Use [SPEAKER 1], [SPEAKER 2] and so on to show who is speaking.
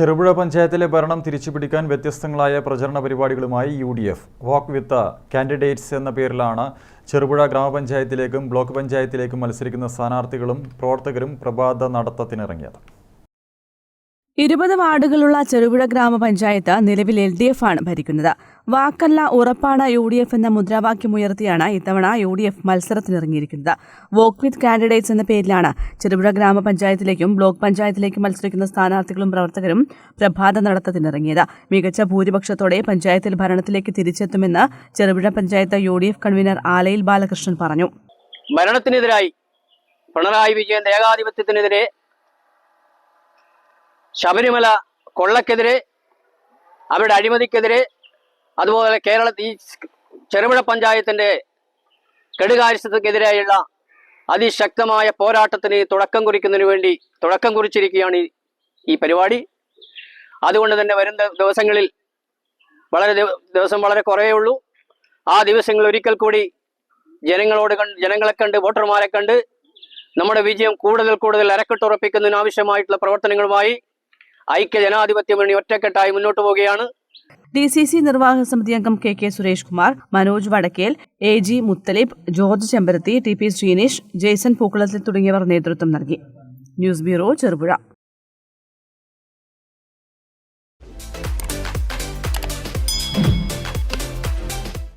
[SPEAKER 1] ചെറുപുഴ പഞ്ചായത്തിലെ ഭരണം തിരിച്ചുപിടിക്കാൻ വ്യത്യസ്തങ്ങളായ പ്രചരണ പരിപാടികളുമായി U D F walk with candidates എന്ന പേരിലാണ് ചെറുപുഴ ഗ്രാമപഞ്ചായത്തിലേക്കും ബ്ലോക്ക് പഞ്ചായത്തിലേക്കും മത്സരിക്കുന്ന സ്ഥാനാർത്ഥികളും പ്രവർത്തകരും പ്രഭാത നടത്തത്തിനിറങ്ങിയത്.
[SPEAKER 2] ഇരുപത് വാർഡുകളുള്ള ചെറുപുഴ ഗ്രാമപഞ്ചായത്ത് നിലവിൽ എൽ ഡി എഫ് ആണ് ഭരിക്കുന്നത്. വാക്കല്ല ഉറപ്പാണ് യു ഡി എഫ് എന്ന മുദ്രാവാക്യമുയർത്തിയാണ് ഇത്തവണ യു ഡി എഫ് മത്സരത്തിനിറങ്ങിയിരിക്കുന്നത്. വോക്ക് വിത്ത് കാൻഡിഡേറ്റ്സ് എന്ന പേരിലാണ് ചെറുപുഴ ഗ്രാമപഞ്ചായത്തിലേക്കും ബ്ലോക്ക് പഞ്ചായത്തിലേക്കും മത്സരിക്കുന്ന സ്ഥാനാർത്ഥികളും പ്രവർത്തകരും പ്രഭാത നടത്തത്തിനിറങ്ങിയത്. മികച്ച ഭൂരിപക്ഷത്തോടെ പഞ്ചായത്തിൽ ഭരണത്തിലേക്ക് തിരിച്ചെത്തുമെന്ന് Cherupuzha panchayat U D F convener Alayil Balakrishnan പറഞ്ഞു.
[SPEAKER 3] ഭരണത്തിനെതിരായി പിണറായി വിജയൻ ഏകാധിപത്യത്തിനെതിരെ ശബരിമല കൊള്ളക്കെതിരെ അവരുടെ അഴിമതിക്കെതിരെ അതുപോലെ കേരളത്തിൽ ഈ ചെറുപുഴ പഞ്ചായത്തിന്റെ കെടുകാര്യസ്ഥതക്കെതിരെയുള്ള അതിശക്തമായ പോരാട്ടത്തിന് തുടക്കം കുറിക്കുന്നതിന് വേണ്ടി തുടക്കം കുറിച്ചിരിക്കുകയാണ് ഈ- പരിപാടി. അതുകൊണ്ട് തന്നെ വരും ദിവസങ്ങളിൽ വളരെ ദിവസം വളരെ കുറേ ഉള്ളൂ. ആ ദിവസങ്ങളിൽ ഒരിക്കൽ കൂടി ജനങ്ങളോട് കണ്ട് ജനങ്ങളെ കണ്ട് വോട്ടർമാരെ കണ്ട് നമ്മുടെ വിജയം കൂടുതൽ കൂടുതൽ അരക്കെട്ടുറപ്പിക്കുന്നതിന് ആവശ്യമായിട്ടുള്ള പ്രവർത്തനങ്ങളുമായി ഐക്യ ജനാധിപത്യ മുന്നണി ഒറ്റക്കെട്ടായി മുന്നോട്ട് പോവുകയാണ്.
[SPEAKER 2] ഡി സി സി നിർവാഹക സമിതി അംഗം K K Suresh Kumar Manoj Vadakkel A G Muthalib George Chembarathi T P Sreenesh Jaison പൂക്കുളത്തിൽ തുടങ്ങിയവർ നേതൃത്വം നൽകി. News bureau Cherupuzha.